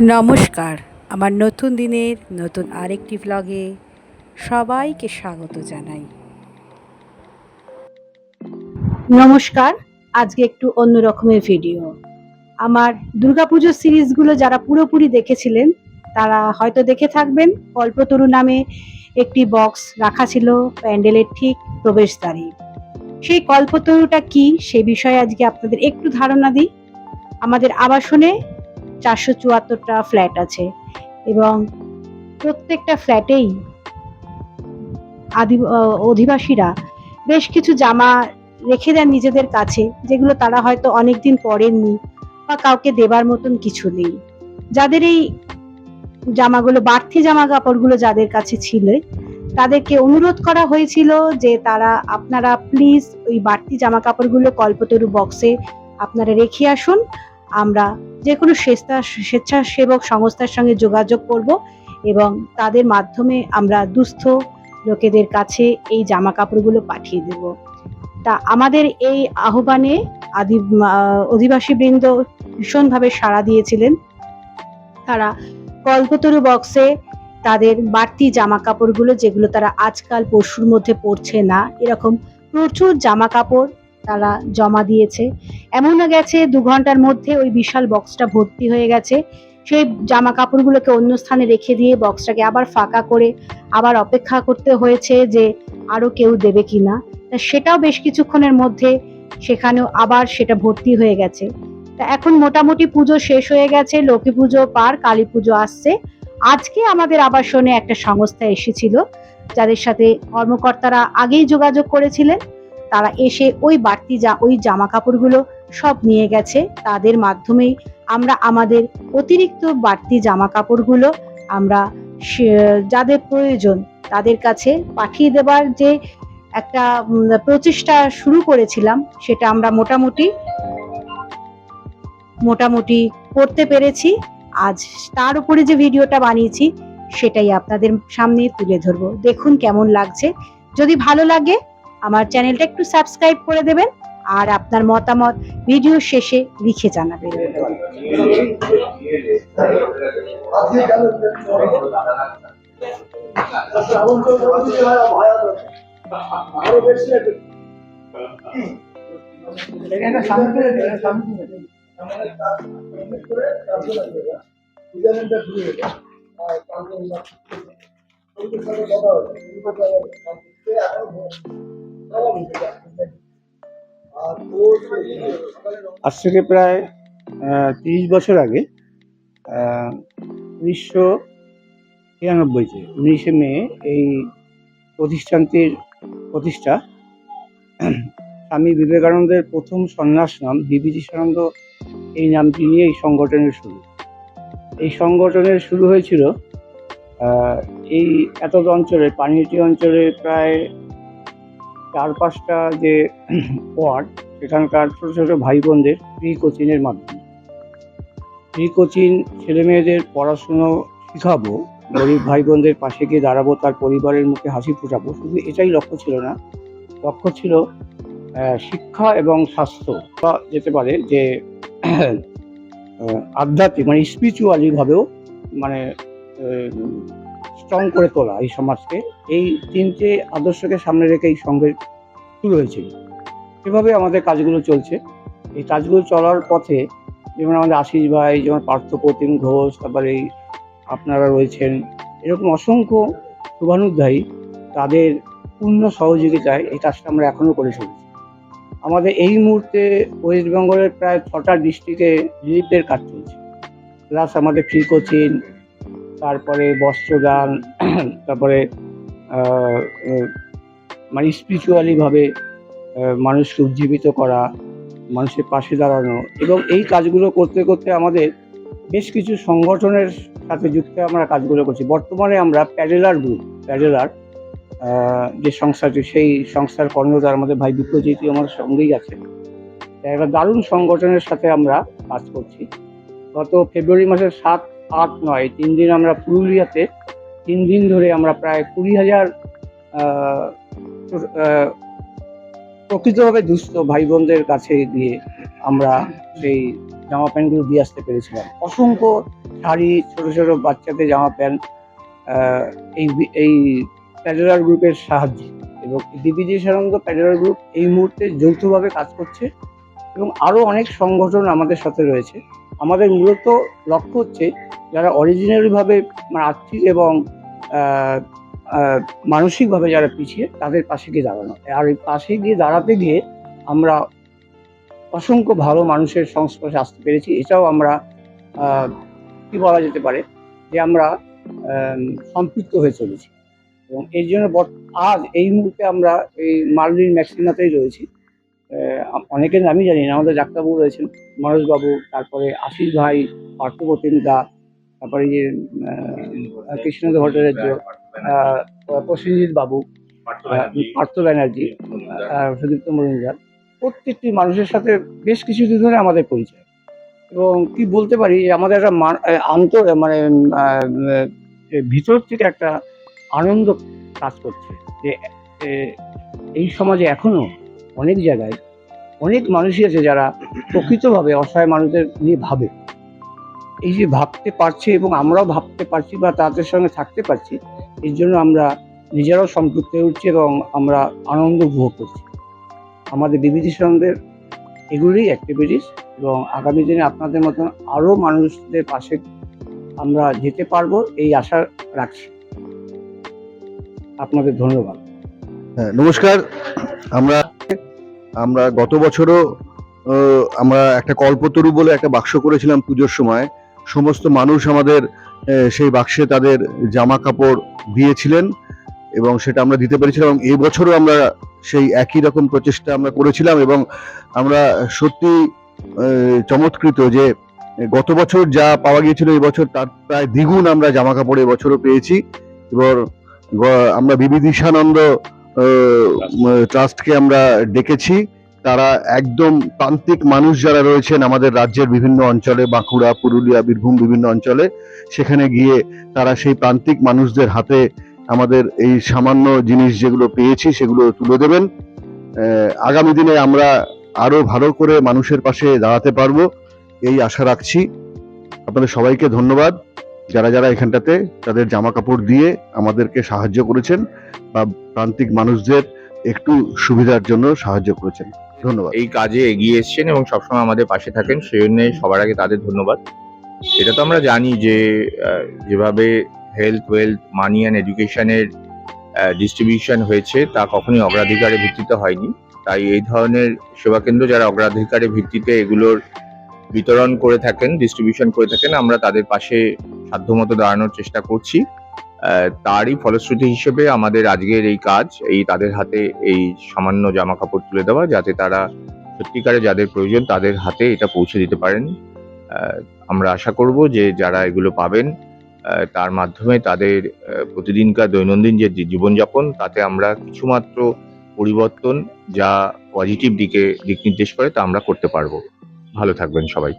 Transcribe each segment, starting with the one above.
নমস্কার। আমার নতুন দিনের নতুন আরেকটি ব্লগে সবাইকে স্বাগত জানাই। নমস্কার, আজকে একটু অন্য রকমের ভিডিও আমার দুর্গাপুজো সিরিজগুলো যারা পুরোপুরি দেখেছিলেন, তারা হয়তো দেখে থাকবেন। কল্পতরু নামে একটি বক্স রাখা ছিল প্যান্ডেলের ঠিক প্রবেশদ্বারে সেই কল্পতরুটা কি, সে বিষয়ে আজকে আপনাদের একটু ধারণা দিই। আমাদের আবাসনে চারশো চুয়াত্তরটা ফ্ল্যাট আছে। এবং প্রত্যেকটা ফ্ল্যাটেই আদি অধিবাসীরা বেশ কিছু জামা রেখে দেন নিজেদের কাছে, যেগুলো তারা হয়তো অনেকদিন পরেননি বা কাউকে দেবার মতন কিছু নেই। যাদের এই জামাগুলো, বাড়তি জামা কাপড়গুলো যাদের কাছে ছিল, তাদেরকে অনুরোধ করা হয়েছিল যে তারা, আপনারা প্লিজ ওই বাড়তি জামা কাপড়গুলো কল্পতরু বক্সে আপনারা রেখে আসুন। আমরা যে কোনো স্বেচ্ছা, স্বেচ্ছাসেবক সংস্থার সঙ্গে যোগাযোগ করব এবং তাদের মাধ্যমে আমরা দুস্থ লোকেদের কাছে এই জামা কাপড়গুলো পাঠিয়ে দেব। তা আমাদের এই আহ্বানে আদি অধিবাসীবৃন্দ ভীষণভাবে সাড়া দিয়েছিলেন। তারা কল্পতরু বক্সে তাদের বাড়তি জামা কাপড়গুলো যেগুলো তারা আজকাল পরশুর মধ্যে পরছে না, এরকম প্রচুর জামা কাপড় তারা জমা দিয়েছে। এমনও গেছে দু ঘণ্টার মধ্যে ওই বিশাল বক্সটা ভর্তি হয়ে গেছে। সেই জামা কাপড়গুলোকে অন্য স্থানে রেখে দিয়ে বক্সটাকে আবার ফাঁকা করে আবার অপেক্ষা করতে হয়েছে যে আরও কেউ দেবে কিনা। তা সেটাও বেশ কিছুক্ষণের মধ্যে সেখানেও আবার সেটা ভর্তি হয়ে গেছে। তা এখন মোটামুটি পুজো শেষ হয়ে গেছে, লক্ষ্মী পুজো পার, কালী পুজো আসছে। আজকে আমাদের আবাসনে একটা সংস্থা এসেছিল, যাদের সাথে কর্মকর্তারা আগেই যোগাযোগ করেছিলেন। তারা এসে ওই বাড়তি যা ওই জামা কাপড়গুলো সব নিয়ে গেছে। তাদের মাধ্যমেই আমরা আমাদের অতিরিক্ত বাড়তি জামা কাপড়গুলো আমরা যাদের প্রয়োজন তাদের কাছে পাঠিয়ে দেবার যে একটা প্রচেষ্টা শুরু করেছিলাম সেটা আমরা মোটামুটি মোটামুটি করতে পেরেছি। আজ তার উপরে যে ভিডিওটা বানিয়েছি সেটাই আপনাদের সামনে তুলে ধরবো। দেখুন কেমন লাগছে। যদি ভালো লাগে আমার চ্যানেলটা একটু সাবস্ক্রাইব করে দেবেন আর আপনার মতামত ভিডিও শেষে লিখে জানাবেন। আজ থেকে প্রায় তিরিশ বছর আগে উনিশশো তিরানব্বইতে উনিশে মে এই প্রতিষ্ঠানটির প্রতিষ্ঠা, স্বামী বিবেকানন্দের প্রথম সন্ন্যাস নাম বিবিধিশানন্দ এই নামটি নিয়ে এই সংগঠনের শুরু। এই সংগঠনের শুরু হয়েছিল এই এত অঞ্চলে পানিহাটি অঞ্চলে প্রায় চার পাঁচটা যে ওয়ার্ড, সেখানকার ছোট ছোট ভাই বোনদের ফ্রি কোচিংয়ের মাধ্যমে। ফ্রি কোচিং ছেলে মেয়েদের পড়াশুনো শেখাবো, গরিব ভাই বোনদের পাশে গিয়ে দাঁড়াবো, তার পরিবারের মুখে হাসি ফোটাবো, শুধু এটাই লক্ষ্য ছিল না। লক্ষ্য ছিল শিক্ষা এবং স্বাস্থ্য বা যেতে পারে যে আধ্যাত্মিক মানে স্পিরিচুয়ালিভাবেও মানে স্ট্রং করে তোলা এই সমাজকে, এই তিনটে আদর্শকে সামনে রেখে এই সঙ্গে শুরু হয়েছিল। এভাবে আমাদের কাজগুলো চলছে। এই কাজগুলো চলার পথে যেমন আমাদের আশিস ভাই, যেমন পার্থ প্রতিম ঘোষ, তারপরে এই আপনারা রয়েছেন, এরকম অসংখ্য শুভানুধ্যায়ী তাদের পূর্ণ সহযোগিতায় এই কাজটা আমরা এখনও করে চলছি। আমাদের এই মুহূর্তে ওয়েস্ট বেঙ্গলের প্রায় ছটা ডিস্ট্রিক্টে রিলিফের কাজ চলছে। প্লাস আমাদের ফ্রি কোচিং তারপরে বস্ত্রদান, তারপরে মানে স্পিরিচুয়ালিভাবে মানুষকে উজ্জীবিত করা, মানুষের পাশে দাঁড়ানো এবং এই কাজগুলো করতে করতে আমাদের বেশ কিছু সংগঠনের সাথে যুক্ত আমরা কাজগুলো করছি। বর্তমানে আমরা প্যাডেলার গ্রুপ প্যাডেলার যে সংস্থাটি, সেই সংস্থার কর্ণধার আমাদের ভাই বিপ্লজিৎই আমার সঙ্গেই আছে। একটা দারুণ সংগঠনের সাথে আমরা কাজ করছি। গত ফেব্রুয়ারি মাসের সাত আট নয়, তিন দিন আমরা পুরুলিয়াতে, তিন দিন ধরে আমরা প্রায় কুড়ি হাজার প্রকৃতভাবে দুস্থ ভাই বোনদের কাছে দিয়ে আমরা সেই জামা প্যান্টগুলো দিয়ে আসতে পেরেছিলাম। অসংখ্য শাড়ি, ছোট ছোট বাচ্চাদের জামা প্যান্ট এই এই প্যাডেলার গ্রুপের সাহায্যে এবং ডিবিজি সানন্দ প্যাডেলার গ্রুপ এই মুহূর্তে যৌথভাবে কাজ করছে এবং আরও অনেক সংগঠন আমাদের সাথে রয়েছে। আমাদের মূলত লক্ষ্য হচ্ছে যারা অরিজিনালভাবে আর্থিক এবং মানসিকভাবে যারা পিছিয়ে, তাদের পাশে গিয়ে দাঁড়ানো। আর এই পাশে গিয়ে দাঁড়াতে গিয়ে আমরা অসংখ্য ভালো মানুষের সংস্পর্শে আসতে পেরেছি। এটাও আমরা কি বলা যেতে পারে যে আমরা সম্পৃক্ত হয়ে চলেছি। এবং এর জন্য আজ এই মুহূর্তে আমরা এই মালদিন ম্যাক্সিমাতেই রয়েছি। অনেকের নামই জানি না, আমাদের ডাক্তারবাবু রয়েছেন, মনোজবাবু, তারপরে আশিস ভাই, পার্থপ্রতিম দা তারপরে যে কৃষ্ণদেব ভট্টাচার্য প্রসেনজিৎ বাবু পার্থ ব্যানার্জি সুদীপ্ত মজুমদার, প্রত্যেকটি মানুষের সাথে বেশ কিছুদিন ধরে আমাদের পরিচয়। এবং কি বলতে পারি, আমাদের একটা আন্তর মানে ভিতর থেকে একটা আনন্দ কাজ করছে যে এই সমাজে এখনও অনেক জায়গায় অনেক মানুষই আছে যারা প্রকৃতভাবে অসহায় মানুষদের নিয়ে ভাবে। এই যে ভাবতে পারছে এবং আমরাও ভাবতে পারছি বা তাদের সঙ্গে থাকতে পারছি, এর জন্য আমরা নিজেরাও সম্পৃক্ত হয়ে উঠছি এবং আমরা আনন্দ উপভোগ করছি। আমাদের বিভূতিসনদের এগুলোই অ্যাক্টিভিটিস এবং আগামী দিনে আপনাদের মতন আরও মানুষদের পাশে আমরা যেতে পারব এই আশা রাখছি। আপনাদের ধন্যবাদ। হ্যাঁ নমস্কার। আমরা আমরা গত বছরও আমরা একটা কল্পতরু বলে একটা বাক্স করেছিলাম পুজোর সময়। সমস্ত মানুষ আমাদের সেই বাক্সে তাদের জামা কাপড় দিয়েছিলেন এবং সেটা আমরা দিতে পেরেছিলাম এবং এই বছরও আমরা সেই একই রকম প্রচেষ্টা আমরা করেছিলাম এবং আমরা সত্যি চমৎকৃত যে গত বছর যা পাওয়া গিয়েছিল এই বছর তার প্রায় দ্বিগুণ আমরা জামা কাপড় এবছরও পেয়েছি এবং আমরা বিবিধিশানন্দ ট্রাস্টকে আমরা ডেকেছি। তারা একদম প্রান্তিক মানুষ যারা রয়েছেন আমাদের রাজ্যের বিভিন্ন অঞ্চলে, বাঁকুড়া, পুরুলিয়া, বীরভূম বিভিন্ন অঞ্চলে, সেখানে গিয়ে তারা সেই প্রান্তিক মানুষদের হাতে আমাদের এই সামান্য জিনিস যেগুলো পেয়েছি সেগুলো তুলে দেবেন। আগামী দিনে আমরা আরও ভালো করে মানুষের পাশে দাঁড়াতে পারব, এই আশা রাখছি। আপনাদের সবাইকে ধন্যবাদ। যারা যারা এখানটাতে তাদের জামা কাপড় দিয়ে আমাদেরকে সাহায্য করেছেন বা প্রান্তিক মানুষদের একটু সুবিধার জন্য সাহায্য করেছেন। ধন্যবাদ। এই কাজে এগিয়ে এসছেন এবং সবসময় আমাদের পাশে থাকেন সেই জন্য সবার আগে তাদের ধন্যবাদ। এটা তো আমরা জানি যে যেভাবে হেলথ ওয়েলথ মানি অ্যান্ড এডুকেশনের ডিস্ট্রিবিউশন হয়েছে, তা কখনোই অগ্রাধিকারের ভিত্তিতে হয়নি। তাই এই ধরনের সেবাকেন্দ্র যারা অগ্রাধিকারের ভিত্তিতে এগুলোর বিতরণ করে থাকেন ডিস্ট্রিবিউশন করে থাকেন, আমরা তাদের পাশে সাধ্যমতো দাঁড়ানোর চেষ্টা করছি। তারই ফলশ্রুতি হিসেবে আমাদের আজকের এই কাজ, এই তাদের হাতে এই সামান্য জামা কাপড় তুলে দেওয়া, যাতে তারা সত্যিকারে যাদের প্রয়োজন তাদের হাতে এটা পৌঁছে দিতে পারেন। আমরা আশা করব যে যারা এগুলো পাবেন তার মাধ্যমে তাদের প্রতিদিনকার দৈনন্দিন যে জীবনযাপন, তাতে আমরা কিছুমাত্র পরিবর্তন যা পজিটিভ দিকে দিক নির্দেশ করে তা আমরা করতে পারব। ভালো থাকবেন সবাই।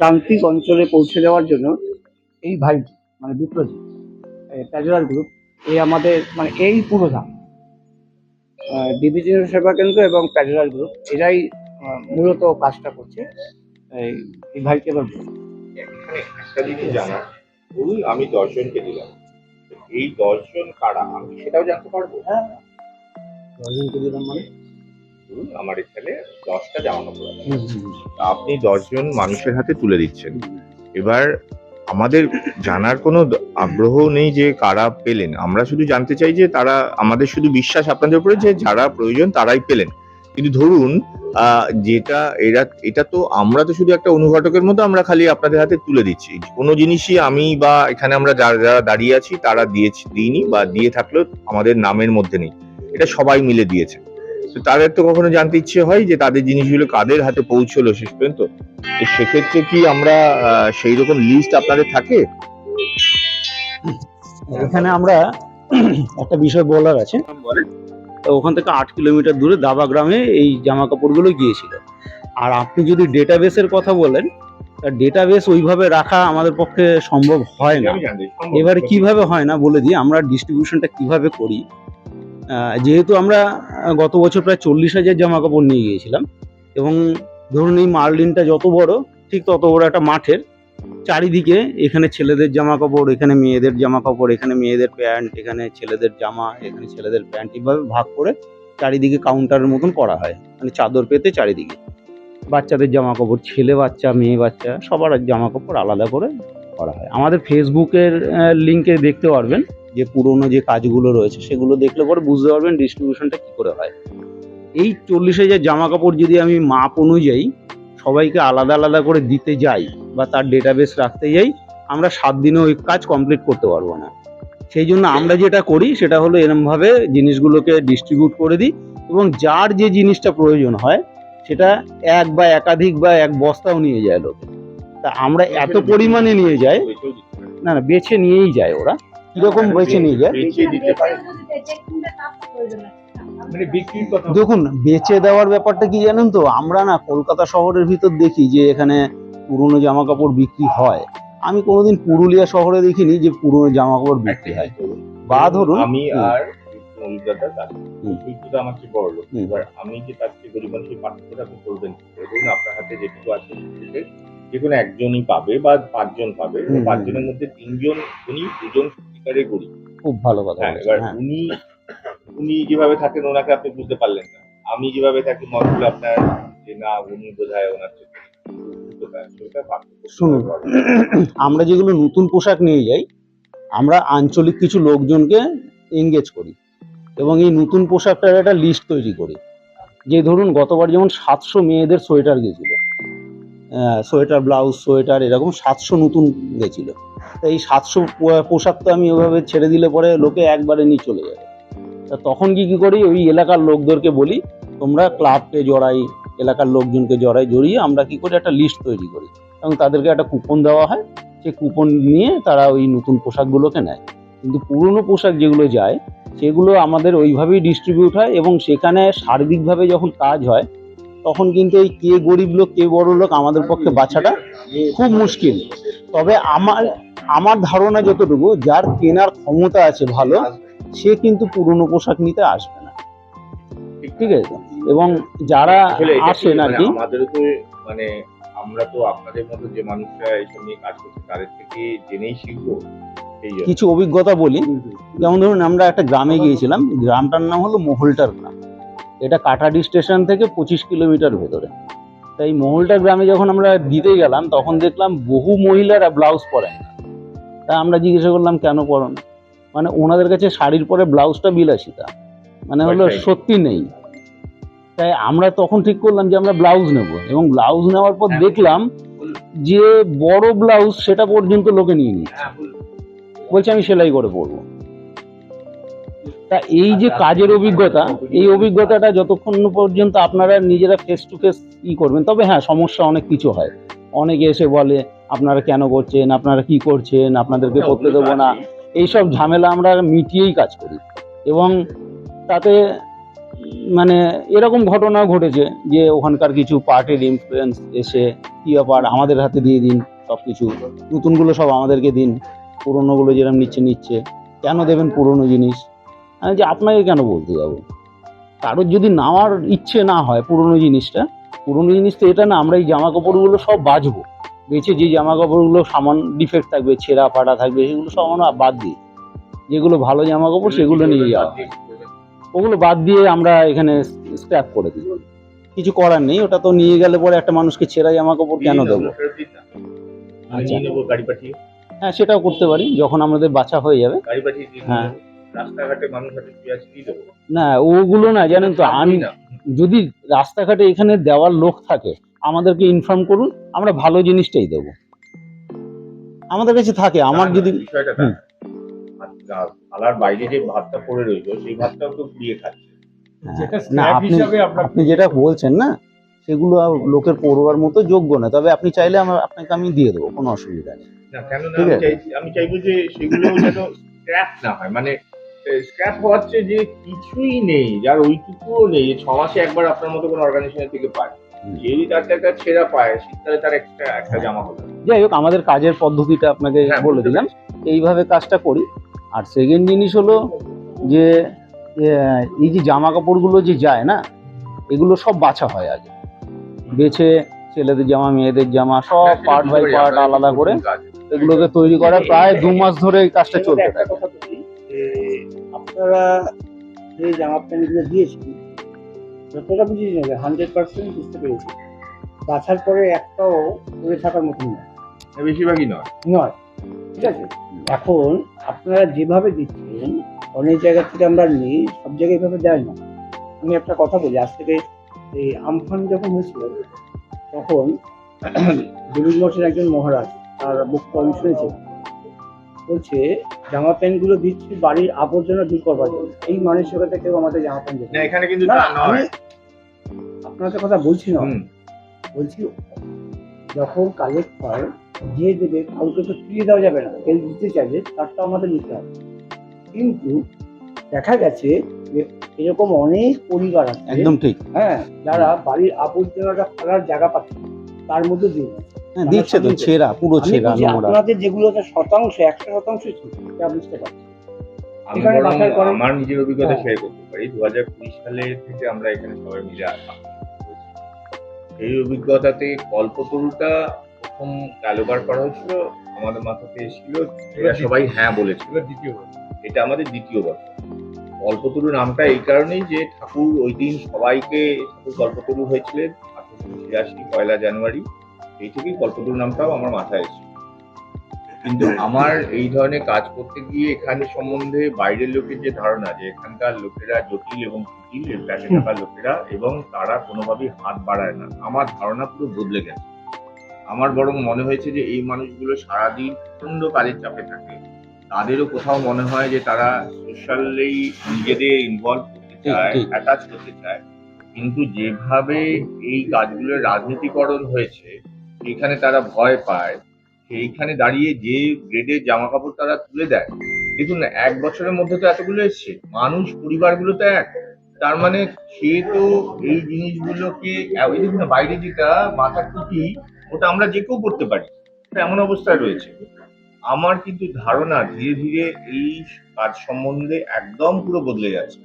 প্রান্তিক অঞ্চলে পৌঁছে দেওয়ার জন্য এই ভাই মানে বিপ্লবী প্যাজুলার গ্রুপ এই আমাদের মানে এই পুরোধাম ডিভিশনাল সেবা কেন্দ্র এবং প্যাজুলার গ্রুপ এরাই মূলত কাজটা করছে এই বলুন। এখানে একটা জিনিস জানা ধরুন আমি দশজনকে দিলাম এই দশজন কারা আমি সেটাও জানতে পারব? মানে? ধরুন আমার এখানে দশটা জামা কাপড় আপনি দশজন মানুষের হাতে তুলে দিচ্ছেন। এবার আমাদের জানার কোনো আগ্রহ নেই যে কারা পেলেন। আমরা শুধু জানতে চাই যে তারা, আমাদের শুধু বিশ্বাস আপনাদের উপরে যে যারা প্রয়োজন তারাই পেলেন। কিন্তু ধরুন যেটা এরা, এটা তো আমরা তো শুধু একটা অনুঘটকের মতো আমরা খালি আপনাদের হাতে তুলে দিচ্ছি। কোনো জিনিসই আমি বা এখানে আমরা যারা যারা দাঁড়িয়ে আছি তারা দিয়েছি, দিইনি বা দিয়ে থাকলেও আমাদের নামের মধ্যে নেই। এটা সবাই মিলে দিয়েছে। তো তাদের তো কখনো জানতে ইচ্ছে হয় যে তাদের জিনিসগুলো কাদের হাতে পৌঁছলো শেষ পর্যন্ত? তো সেক্ষেত্রে কি আমরা সেই রকম লিস্ট আপনাদের থাকে? এখানে আমরা একটা বিষয় বলার আছে। তো ওখান থেকে আট কিলোমিটার দূরে দাবা গ্রামে এই জামা কাপড়গুলো গিয়েছিল। আর আপনি যদি ডেটাবেসের কথা বলেন ডেটাবেস ওইভাবে রাখা আমাদের পক্ষে সম্ভব হয় না। এবারে কীভাবে হয় না বলে দিই আমরা ডিস্ট্রিবিউশনটা কীভাবে করি? যেহেতু আমরা গত বছর প্রায় চল্লিশ হাজার জামা কাপড় নিয়ে গিয়েছিলাম, এবং ধরুন এই মার্লিনটা যত বড়, ঠিক তত বড় একটা মাঠের, চারিদিকে এখানে ছেলেদের জামা কাপড় এখানে মেয়েদের জামা কাপড় এখানে মেয়েদের প্যান্ট, এখানে ছেলেদের জামা, এখানে ছেলেদের প্যান্ট এইভাবে ভাগ করে চারিদিকে কাউন্টারের মতন করা হয় মানে চাদর পেতে চারিদিকে। বাচ্চাদের জামা কাপড় ছেলে বাচ্চা, মেয়ে বাচ্চা, সবার জামা কাপড় আলাদা করে করা হয়। আমাদের ফেসবুকের লিঙ্কে দেখতে পারবেন। যে পুরোনো যে কাজগুলো রয়েছে সেগুলো দেখলে পরে বুঝতে পারবেন ডিস্ট্রিবিউশনটা কী করে হয়। এই চল্লিশ হাজার জামা কাপড় যদি আমি মাপ অনুযায়ী সবাইকে আলাদা আলাদা করে দিতে যাই বা তার ডেটাবেস রাখতে যাই আমরা সাত দিনে ওই কাজ কমপ্লিট করতে পারব না। সেই জন্য আমরা যেটা করি সেটা হলো এরমভাবে জিনিসগুলোকে ডিস্ট্রিবিউট করে দিই এবং যার যে জিনিসটা প্রয়োজন হয় সেটা এক বা একাধিক বা এক বস্তাও নিয়ে যায় লোকে। তা আমরা এত পরিমাণে নিয়ে যাই। না না বেছে নিয়েই যায় ওরা। কীরকম বেছে নিয়ে যায় বেচে দিতে পারে। মানে বিক্রির কথা দেখুন বেচে দেওয়ার ব্যাপারটা কি জানেন তো? আমরা না কলকাতা শহরের ভিতর দেখি যে এখানে পুরনো জামা কাপড় বিক্রি হয়। আমি কোনোদিন পুরুলিয়া শহরে দেখিনি যে পুরনো জামা কাপড় বিক্রি হয়। বা ধরুন আমি আর অভিজ্ঞতার কাজ আমার চেয়ে বড় লোক। এবার আমি যে তার চেয়ে গরিব মানুষের পার্থক্যটা আপনি করবেন ধরুন আপনার হাতে যেটুকু আছে যে কোনো একজনই পাবে বা পাঁচজন পাবে। পাঁচজনের মধ্যে তিনজন উনি দুজন সত্যিকারের গরিব খুব ভালো কথা হ্যাঁ এবার হ্যাঁ। উনি উনি যেভাবে থাকেন ওনাকে আপনি বুঝতে পারলেন না। আমি যেভাবে থাকি হলো আপনার যে না উনি বোধ হয় ওনার শুনুন। আমরা যেগুলো নতুন পোশাক নিয়ে যাই আমরা আঞ্চলিক কিছু লোকজনকে এঙ্গেজ করি এবং এই নতুন পোশাকটার একটা লিস্ট তৈরি করি। যে ধরুন গতবার যেমন সাতশো মেয়েদের সোয়েটার গেছিল সোয়েটার ব্লাউজ সোয়েটার এরকম সাতশো নতুন গেছিল। এই সাতশো পোশাক তো আমি ওইভাবে ছেড়ে দিলে পরে লোকে একবারে নিয়ে চলে যাবে। তা তখন কি কি করি? ওই এলাকার লোকদেরকে বলি, তোমরা ক্লাবকে জড়াই, এলাকার লোকজনকে জড়াই, জড়িয়ে আমরা কি করি? একটা লিস্ট তৈরি করি। এবং তাদেরকে একটা কুপন দেওয়া হয়। সেই কুপন নিয়ে তারা ওই নতুন পোশাকগুলোকে নেয়। কিন্তু পুরনো পোশাক যেগুলো যায়, সেগুলো আমাদের ওইভাবেই ডিস্ট্রিবিউট হয় এবং সেখানে সার্বিকভাবে যখন কাজ হয়, তখন কিন্তু এই কে গরিব লোক, কে বড় লোক আমাদের পক্ষে বাছাটা খুব মুশকিল। তবে আমার আমার ধারণা যতটুকু যার কেনার ক্ষমতা আছে ভালো সে কিন্তু পুরনো পোশাক নিতে আসবে না। ঠিক আছে? এবং যারা আর মানে কি আমাদেরও তো মানে আমরা তো আপনাদের মতো যে মানুষরা এইসব নিয়ে কাজ করছে তাদের থেকে জেনেই শিখব কিছু অভিজ্ঞতা বলি। যেমন ধরুন আমরা একটা গ্রামে গিয়েছিলাম। গ্রামটার নাম হলো মহলটার গ্রাম। এটা কাটাডি স্টেশন থেকে পঁচিশ কিলোমিটার ভেতরে। তাই মহলটার গ্রামে যখন আমরা দিতে গেলাম তখন দেখলাম বহু মহিলারা ব্লাউজ পরেন না। তা আমরা জিজ্ঞাসা করলাম কেন পরেন? মানে ওনাদের কাছে শাড়ির পরে ব্লাউজটা বিলাসিতা। মানে হলো সত্যি নেই। তাই আমরা তখন ঠিক করলাম যে আমরা ব্লাউজ নেব এবং ব্লাউজ নেওয়ার পর দেখলাম যে বড় ব্লাউজ সেটা পর্যন্ত লোকে নিয়ে নিচ্ছে বলছে আমি সেলাই করে পরবো। তা এই যে কাজের অভিজ্ঞতা এই অভিজ্ঞতাটা যতক্ষণ পর্যন্ত আপনারা নিজেরা ফেস টু ফেস ই করবেন তবে হ্যাঁ সমস্যা অনেক কিছু হয়। অনেকে এসে বলে আপনারা কেন করছেন আপনারা কি করছেন আপনাদেরকে করতে দেবো না এইসব ঝামেলা আমরা মিটিয়েই কাজ করি। এবং তাতে মানে এরকম ঘটনাও ঘটেছে যে ওখানকার কিছু পার্টির ইনফ্লুয়েন্স এসে কী ব্যাপার আমাদের হাতে দিয়ে দিন সব কিছু নতুনগুলো সব আমাদেরকে দিন পুরোনোগুলো যেরকম নিচ্ছে নিচ্ছে। কেন দেবেন পুরনো জিনিস? আমি যে আপনাকে কেন বলতে যাব? কারোর যদি নেওয়ার ইচ্ছে না হয় পুরনো জিনিসটা পুরনো জিনিস তো এটা না আমরা এই জামা কাপড়গুলো সব বাঁচবো। বেছে যে জামা কাপড়গুলো সামান ডিফেক্ট থাকবে ছেঁড়া ফাটা থাকবে সেগুলো সব আমরা বাদ দিই যেগুলো ভালো জামা কাপড় সেগুলো নিয়ে যাওয়া। হয়। ওগুলো বাদ দিয়ে আমরা এখানে স্ক্র্যাপ করে দিই। কিছু করার নেই ওটা তো নিয়ে গেলে পরে একটা মানুষকে ছেঁড়া জামা কাপড় কেন দেবো? আচ্ছা। হ্যাঁ সেটাও করতে পারি যখন আমাদের বাছা হয়ে যাবে। হ্যাঁ। না ওগুলো না জানেন তো আমি যদি রাস্তাঘাটে এখানে দেওয়ার লোক থাকে আমাদেরকে ইনফর্ম করুন আমরা ভালো জিনিসটাই দেবো আমাদের কাছে থাকে আমার যদি থালার বাইরে যে ভাতটা পড়ে রইল সেই ভাতটাও তো ঘুরিয়ে খাচ্ছে হ্যাঁ, না আপনি আপনি যেটা বলছেন না সেগুলো আর লোকের পড়বার মতো যোগ্য না তবে আপনি চাইলে আমার আপনাকে আমি দিয়ে দেবো কোনো অসুবিধা নেই না কেন আমি। চাইব যে সেগুলো যেন স্ক্র্যাপ না হয় মানে স্ক্র্যাপ হচ্ছে যে কিছুই নেই যার ওইটুকুও নেই ছ মাসে একবার আপনার মতো কোনো অর্গানাইজেশন থেকে পায়। যদি তার একটা ছেঁড়া পায় শীতকালে তার একটা একটা জামা হলো যাই হোক আমাদের কাজের পদ্ধতিটা আপনাকে হ্যাঁ, বলে দিলাম। এইভাবে কাজটা করি। আর সেকেন্ড জিনিস হলো যে এই যে জামা কাপড়গুলো যে যায় না এগুলো সব বাছা হয় আগে। বেছে ছেলেদের জামা মেয়েদের জামা সব পার্ট বাই পার্ট আলাদা করে এগুলোকে তৈরি করা প্রায় দু মাস ধরে এই কাজটা চলতে থাকে। আপনারা যে জামা প্যান্টগুলো দিয়েছেন যতটা বুঝিয়েছি না হান্ড্রেড পার্সেন্ট বুঝতে পেরেছি। বাছার পরে একটাও পড়ে থাকার মতন নয়। বেশিরভাগই নয়। নয়। ঠিক আছে? এখন আপনারা যেভাবে দিচ্ছেন অনেক জায়গা থেকে আমরা নিই সব জায়গায় এভাবে দেয় না। আমি একটা কথা বলি আজ থেকে এই আমফান যখন হয়েছিল তখন দেবী মঠের একজন মহারাজ তার বক্তব্য আমি শুনেছি বলছে জামা প্যান্টগুলো দিচ্ছি বাড়ির আবর্জনা দূর করবার জন্য। এই মানসিকতা কেউ আমাদের জামা প্যান্ট না। এখানে কিন্তু আমি নয়। কথা বলছি না। বলছি যখন কালেক্ট হয় দিয়ে দেবে কাউকে তো ফিরিয়ে দেওয়া যাবে না। কেউ দিতে চাইলে তারটা আমাদের নিতে হবে। কিন্তু দেখা গেছে যে এরকম অনেক পরিবার আছে একদম ঠিক। হ্যাঁ যারা বাড়ির আবর্জনাটা ফেলার জায়গা পাচ্ছে না, তার মধ্যে দিয়ে দিচ্ছে। হ্যাঁ দিচ্ছে তো ছেঁড়া পুরো ছেঁড়া নোংরা। আপনাদের যেগুলোতে শতাংশ একশো শতাংশ বুঝতে পারছি এখানে করেন। আমার নিজের অভিজ্ঞতা হ্যাঁ। শেয়ার করতে পারি। দু হাজার কুড়ি সালে থেকে আমরা এখানে সবাই মিলে আসা। এই অভিজ্ঞতাতে কল্পতরুটা প্রথম কালোবার করা হয়েছিল আমাদের মাথাতে এসেছিল এরা সবাই হ্যাঁ বলেছিল। দ্বিতীয় এটা আমাদের দ্বিতীয় বছর। কল্পতরু নামটা এই কারণেই যে ঠাকুর ওই দিন সবাইকে ঠাকুর কল্পতরু হয়েছিলেন। ছিয়াশি পয়লা জানুয়ারি এই থেকেই কল্পতরু নামটাও আমার মাথায় এসেছিল কিন্তু আমার এই ধরনের কাজ করতে গিয়ে এখানে সম্বন্ধে বাইরের লোকের যে ধারণা যে এখানকার লোকেরা জটিল এবং কুটিল এর থাকা লোকেরা এবং তারা কোনোভাবেই হাত বাড়ায় না। আমার ধারণা পুরো বদলে গেছে। আমার বরং মনে হয়েছে যে এই মানুষগুলো সারাদিন প্রচণ্ড কাজের চাপে থাকে। তাদেরও কোথাও মনে হয় যে তারা সোশ্যালি নিজেদের ইনভলভ করতে চায় অ্যাটাচ করতে চায়। কিন্তু যেভাবে এই কাজগুলোর রাজনীতিকরণ হয়েছে এখানে তারা ভয় পায়, সেইখানে দাঁড়িয়ে যে গ্রেডের জামা কাপড় তারা তুলে দেয়, দেখুন না এক বছরের মধ্যে তো এতগুলো এসছে, মানুষ, পরিবারগুলো তো এক, তার মানে সে তো এই জিনিসগুলোকে বাইরে যেটা মাথার টুপি, ওটা আমরা যে কেউ করতে পারি এমন অবস্থায় রয়েছে। আমার কিন্তু ধারণা ধীরে ধীরে এই কাজ সম্বন্ধে একদম পুরো বদলে যাচ্ছে।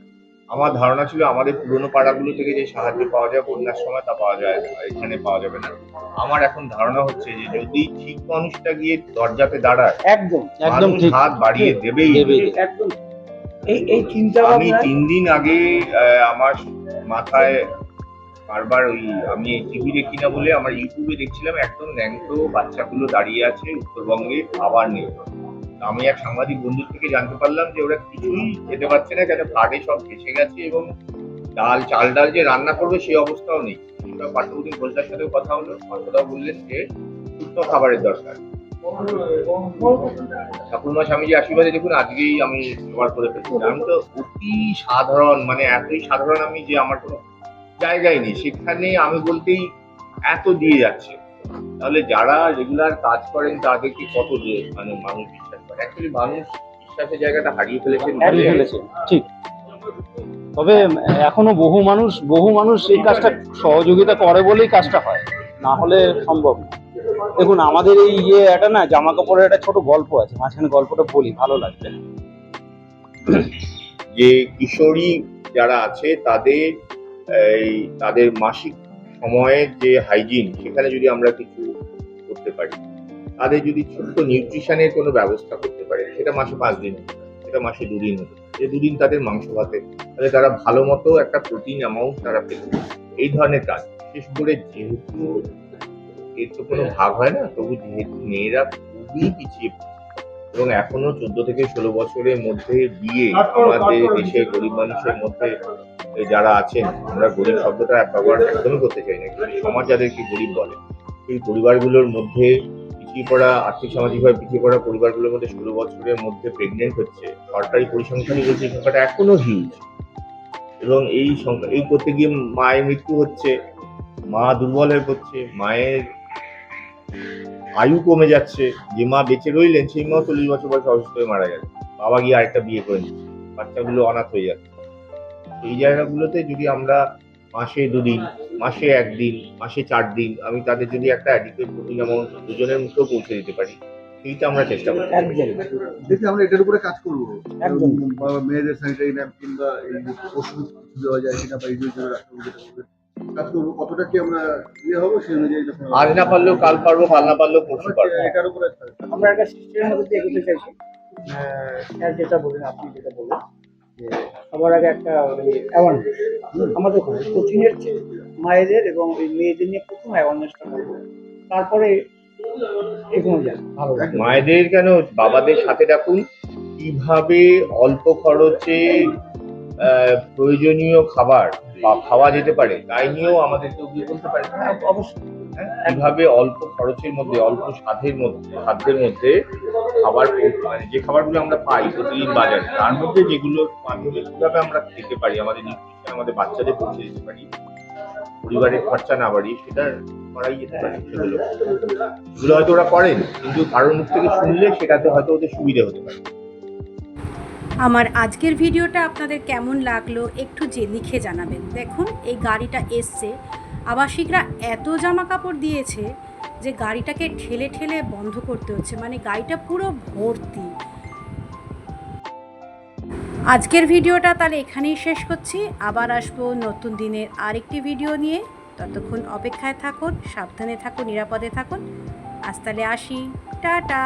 আমার ধারণা ছিল আমাদের পুরনো পাড়াগুলো থেকে যে সাহায্য পাওয়া যায় বন্যার সময় তা পাওয়া যায় না এখানে পাওয়া যাবে না। আমার এখন ধারণা হচ্ছে যে যদি ঠিক মানুষটা গিয়ে দরজাতে দাঁড়ায় একদম একদম হাত বাড়িয়ে দেবেই। একদম। এই এই চিন্তা আমি তিন দিন আগে আমার মাথায় বারবার ওই আমি টিভি দেখি না বলে আমার ইউটিউবে দেখছিলাম একদম ন্যাংটো বাচ্চাগুলো দাঁড়িয়ে আছে উত্তরবঙ্গে খাবার নেই আমি এক সাংবাদিক বন্ধুর থেকে জানতে পারলাম যে ওরা কিছুই খেতে পারছে না, যাতে ফ্লাডে সব ভেসে গেছে এবং ডাল, চাল ডাল যে রান্না করবে সেই অবস্থাও নেই। পার্শ্ববর্তী ঘোষদার সাথেও কথা হলো কথাটাও বললেন যে সুস্থ খাবারের দরকার। ঠাকুরমা স্বামীজি আশীর্বাদে দেখুন, আজকেই আমি জোগাড় করে ফেলছি। আমি তো অতি সাধারণ মানে এতই সাধারণ আমি যে আমার কোনো জায়গায় নেই। সেখানে আমি বলতেই এত দিয়ে যাচ্ছে। তাহলে যারা রেগুলার কাজ করেন তাদেরকে কত যে মানে মানুষ অ্যাকচুয়ালি মানুষ বিশ্বাসের জায়গাটা হারিয়ে ফেলেছেন। হারিয়ে ফেলেছে ঠিক। তবে এখনও বহু মানুষ বহু মানুষ এই কাজটা সহযোগিতা করে বলেই কাজটা হয়। না হলে সম্ভব না। দেখুন আমাদের এই ইয়ে একটা না জামা কাপড়ের একটা ছোট গল্প আছে। মাঝখানে গল্পটা বলি ভালো লাগবে। যে কিশোরী যারা আছে তাদের এই তাদের মাসিক সময়ের যে হাইজিন সেখানে যদি আমরা কিছু করতে পারি। তাদের যদি ছোট্ট নিউট্রিশনের কোনো ব্যবস্থা করতে পারে সেটা মাসে পাঁচ দিন সেটা মাসে দুদিন হতে যে দুদিন তাদের মাংস ভাতে তাহলে তারা ভালো মতো একটা প্রোটিন অ্যামাউন্ট তারা পেল এই ধরনের কাজ বিশেষ করে যেহেতু এর তো কোনো ভাগ হয় না তবু যেহেতু মেয়েরা খুবই পিছিয়ে এবং এখনও চোদ্দ থেকে ষোলো বছরের মধ্যে বিয়ে আমাদের দেশে গরিব মানুষের মধ্যে যারা আছেন আমরা গরিব শব্দটা ব্যবহার একদমই করতে চাই না। সমাজ যাদেরকে গরিব বলে সেই পরিবারগুলোর মধ্যে পিছিয়ে পড়া, আর্থিক, সামাজিকভাবে পিছিয়ে পড়া পরিবারগুলোর মধ্যে ষোলো বছরের মধ্যে প্রেগনেন্ট হচ্ছে। সরকারি পরিসংখ্যানই বলছে সংখ্যাটা এখনও হিউজ এবং এই সংখ্যা, এই করতে গিয়ে মায়ের মৃত্যু হচ্ছে, মা দুর্বল হয়ে পড়ছে, মায়ের আয়ু কমে যাচ্ছে, যে মা বেঁচে রইলেন, সেই মা চল্লিশ বছর বয়সে অসুস্থ হয়ে মারা গেছে। বাবা গিয়ে আরেকটা বিয়ে করে নিচ্ছে। বাচ্চাগুলো অনাথ হয়ে যাচ্ছে। এই জায়গাগুলোতে যদি আমরা মাসে দুদিন মাসে একদিন মাসে চার দিন আমি তাদের যদি একটা অ্যাডিকুয়েট প্রোটিন অ্যামাউন্ট দুজনের মুখেও পৌঁছে দিতে পারি সেইটা আমরা চেষ্টা করি দেখি আমরা এটার উপরে কাজ করব। একদম। মেয়েদের স্যানিটারি ন্যাপকিন বা এই ওষুধ দেওয়া যায় কিনা বা এই কাজ করব কতটা কি আমরা ইয়ে হব সেই অনুযায়ী আজ না পারলেও কাল পারব কাল না পারলেও পরশু পারব। এটার উপরে আমরা একটা সিস্টেমের মধ্যে দিয়ে এগোতে চাইছি। স্যার যেটা বললেন আপনি যেটা বললেন। যে সবার আগে একটা অ্যাওয়ারনেস আমাদের কোচিংয়ের মায়েদের এবং এই মেয়েদের নিয়ে প্রথম অ্যাওয়ারনেসটা করব। তারপরে এগোনো যায় ভালো মায়েদের কেন বাবাদের সাথে রাখুন? কীভাবে অল্প খরচে আহ, প্রয়োজনীয় খাবার বা খাওয়া যেতে পারে তাই নিয়েও আমাদেরকে করতে পারে হ্যাঁ, অবশ্যই। কীভাবে অল্প খরচের মধ্যে, অল্প স্বাদের মধ্যে, খাদ্যের মধ্যে খাবার মানে যে খাবারগুলো আমরা পাই প্রতিদিন বাজারে, তার মধ্যে যেগুলো মাধ্যমে কীভাবে আমরা খেতে পারি, আমাদের নিউট্রিশন আমাদের বাচ্চাদের পৌঁছে দিতে পারি, পরিবারের খরচা না বাড়িয়ে সেটা করাই যেতে পারে সেগুলো। এগুলো হয়তো ওরা করেন, কিন্তু কারোর মুখ থেকে শুনলে সেটাতে হয়তো ওদের সুবিধে হতে পারে। আমার আজকের ভিডিওটা আপনাদের কেমন লাগল একটু যে লিখে জানাবেন। দেখুন, এই গাড়িটা এসছে। আবাসিকরা এত জামা কাপড় দিয়েছে যে গাড়িটাকে ঠেলে ঠেলে বন্ধ করতে হচ্ছে। মানে গাড়িটা পুরো ভর্তি। আজকের ভিডিওটা তাহলে এখানেই শেষ করছি। আবার আসব নতুন দিনের আরেকটি ভিডিও নিয়ে। ততক্ষণ অপেক্ষায় থাকুন, সাবধানে থাকুন, নিরাপদে থাকুন। আজ তাহলে আসি। টাটা!